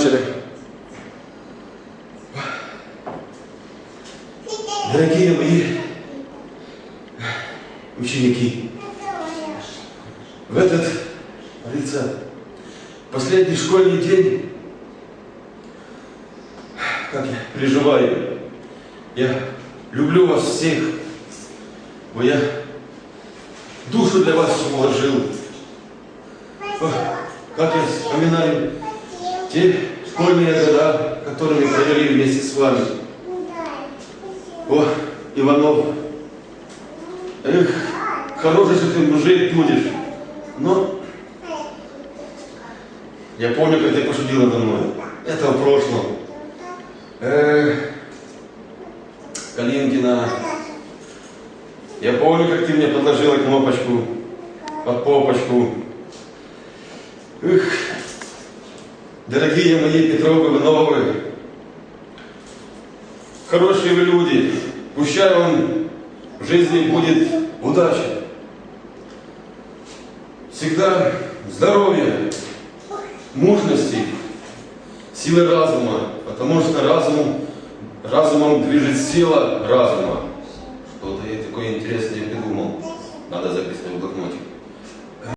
Начали. Дорогие мои ученики, в этот, говорится, последний школьный день, как я переживаю, я люблю вас всех, бо я душу для вас вложил. Как я вспоминаю те школьные года, которые мы провели вместе с вами. О, Иванов, эх, хороший же ты мужик будешь. Но я помню, как ты пошутила надо мной. Это в прошлом. Эх, Калинкина, я помню, как ты мне подложила кнопочку под попочку. Эх, дорогие мои Петровы, Ивановы, хорошие вы люди, пущай вам в жизни будет удача. Всегда здоровья, мужности, силы разума, потому что разум, разумом движет сила разума. Что-то я такое интересное придумал. Надо записать.